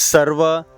સર્વ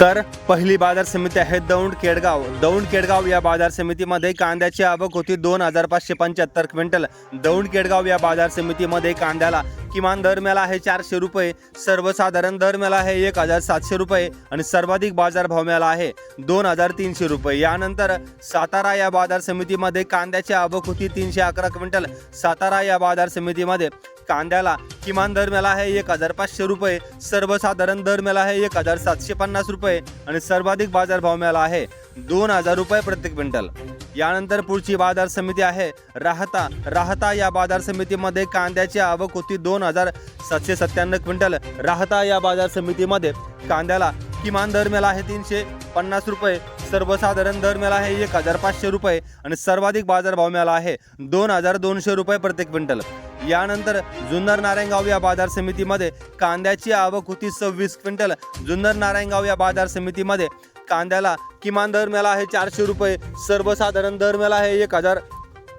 तर पहिली बाजार समिती आहे दौंड केडगाव. दौंड केडगाव या बाजार समितीमध्ये कांद्याची आवक होती दोन हजार पाचशे पंच्याहत्तर क्विंटल. दौंड केडगाव या बाजार समितीमध्ये कांद्याला किमान दर मिळाला आहे चारशे रुपये सर्वसाधारण दर मिळाला आहे एक हजार सातशे रुपये आणि सर्वाधिक बाजार भाव मिळाला आहे दोन हजार तीनशे रुपये. यानंतर सातारा या बाजार समितीमध्ये कांद्याची आवक होती तीनशे अकरा क्विंटल. सातारा या बाजार समितीमध्ये कांद्याला किमान दर मिळाला आहे एक हजार पाचशे रुपये सर्वसाधारण दर मिळाला आहे एक हजार सातशे पन्नास रुपये आणि सर्वाधिक बाजारभाव मिळाला आहे दोन हजार रुपये प्रति क्विंटल. यानंतर पुढची बाजार समिती आहे राहता राहता या बाजार समितीमध्ये कांद्याची आवक होती दोन हजार सातशे सत्त्याण्णव क्विंटल. राहता या बाजार समितीमध्ये कांद्याला किमान दर मिळाला आहे तीनशे पन्नास रुपये सर्वसाधारण दर मिळाला आहे एक हजार पाचशे रुपये आणि सर्वाधिक बाजारभाव मिळाला आहे दोन हजार दोनशे रुपये प्रति क्विंटल. यानंतर जुन्नर नारायणगाव या बाजार समितीमध्ये कांद्याची आवक होती सव्वीस क्विंटल. जुन्नर नारायणगाव या बाजार समितीमध्ये कांद्याला किमान दर मिळाला आहे चारशे रुपये सर्वसाधारण दर मिळाला आहे एक हजार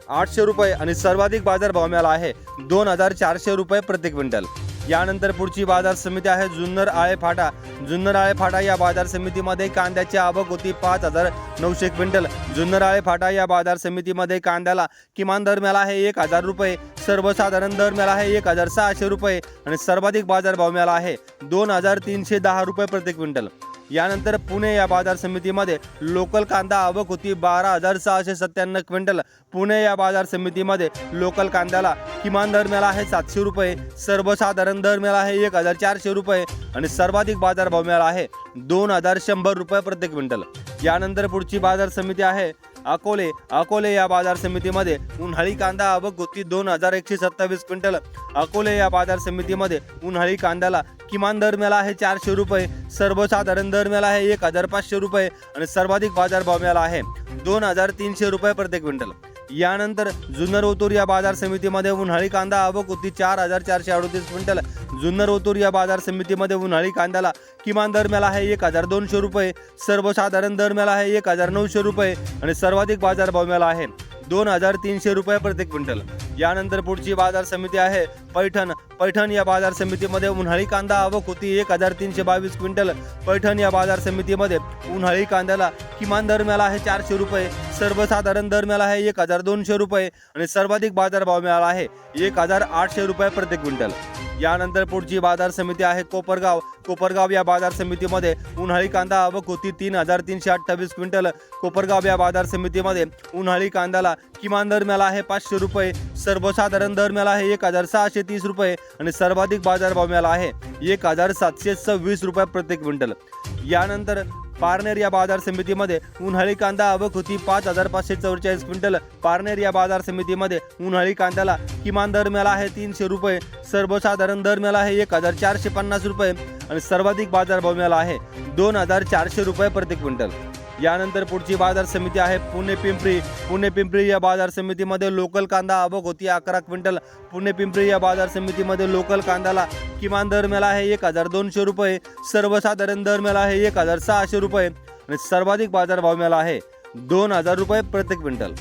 आठशे रुपये आणि सर्वाधिक बाजारभाव मिळाला आहे दोन हजार चारशे रुपये प्रति क्विंटल. यानंतर पुढची बाजार समिती आहे जुन्नर आळे फाटा. जुन्नर आळे फाटा या बाजार समितीमध्ये कांद्याची आवक होती पाच हजार नऊशे क्विंटल. जुन्नर आळे फाटा या बाजार समितीमध्ये कांद्याला किमान दर मिळाला आहे एक हजार रुपये. सर्वसाधारण दर मिळाला आहे एक हजार सहाशे रुपये. आणि सर्वाधिक बाजारभाव मिळाला आहे दोन हजार तीनशे दहा रुपये प्रति क्विंटल. यानंतर पुणे या बाजार समितीमध्ये लोकल कांदा आवक होती. बारा हजार सहाशे सत्त्याण्णव क्विंटल. पुणे या बाजार समितीमध्ये लोकल कांद्याला किमान दर मिळाला आहे सातशे रुपये. सर्वसाधारण दर मिळाला आहे एक हजार चारशे रुपये. आणि सर्वाधिक बाजार भाव मिळाला आहे दोन हजार शंभर रुपये प्रति क्विंटल. यानंतर पुढची बाजार समिती आहे अकोले अकोले या बाजार समितीमध्ये उन्हाळी कांदा आवक होती दोन हजार एकशे सत्तावीस क्विंटल. अकोले या बाजार समितीमध्ये उन्हाळी कांद्याला किमान दर मिळाला आहे चारशे रुपये सर्वसाधारण दर मिळाला आहे एक हजार पाचशे रुपये आणि सर्वाधिक बाजार भाव मिळाला आहे दोन हजार तीनशे रुपये प्रति क्विंटल. यानंतर जुन्नर ओतूर या बाजार समितीमध्ये उन्हाळी कांदा आवक होती चार हजार चारशे अडतीस क्विंटल. जुन्नर ओतूर या बाजार समितीमध्ये उन्हाळी कांद्याला किमान दर मिळाला आहे एक हजार दोनशे रुपये. सर्वसाधारण दर मिळाला आहे एक हजार नऊशे रुपये आणि सर्वाधिक बाजार भाव मिळाला आहे दोन हजार तीनशे रुपये प्रति क्विंटल. यानंतर पुढची बाजार समिती आहे पैठण. पैठण या बाजार समितीमध्ये उन्हाळी कांदा आवक होती एक हजार तीनशे बावीस क्विंटल. पैठण या बाजार समितीमध्ये उन्हाळी कांद्याला किमान दर मिळाला आहे चारशे रुपये. सर्वसाधारण दर मिळाला आहे एक हजार दोनशे रुपये आणि सर्वाधिक बाजार भाव मिळाला आहे एक हजार आठशे रुपये प्रति क्विंटल. यानंतर पुढची बाजार समिती आहे कोपरगाव. कोपरगाव या बाजार समितीमध्ये उन्हाळी कांदा आवक होती तीन हजार तीनशे अठ्ठावीस क्विंटल. कोपरगाव या बाजार समितीमध्ये उन्हाळी कांद्याला किमान दर मिळाला आहे पाचशे रुपये सर्वसाधारण दर मिळाला आहे एक हजार सहाशे तीस रुपये आणि सर्वाधिक बाजारभाव मिळाला आहे एक हजार सातशे सव्वीस रुपये प्रति क्विंटल. यानंतर पारनेर या बाजार समितीमध्ये उन्हाळी कांदा आवक होती. पाच हजार पाचशे चौवेचाळीस क्विंटल. पारनेर या बाजार समितीमध्ये उन्हाळी कांद्याला किमान दर मिळाला आहे तीनशे रुपये. सर्वसाधारण दर मिळाला आहे एक हजार चारशे पन्नास रुपये. आणि सर्वाधिक बाजारभाव मिळाला आहे दोन हजार चारशे रुपये प्रति क्विंटल. यानंतर पुढची बाजार समिती आहे. पुणे पिंपरी पुणे पिंपरी या बाजार समितीमध्ये लोकल कांदा आवक होती. अकरा क्विंटल पुणे पिंपरी या बाजार समितीमध्ये लोकल कांद्याला किमान दर मिळाला आहे एक हजार दोनशे रुपये. सर्वसाधारण दर मिळाला आहे एक हजार सहाशे रुपये. आणि सर्वाधिक बाजार भाव मिळाला आहे दोन हजार रुपये प्रति क्विंटल.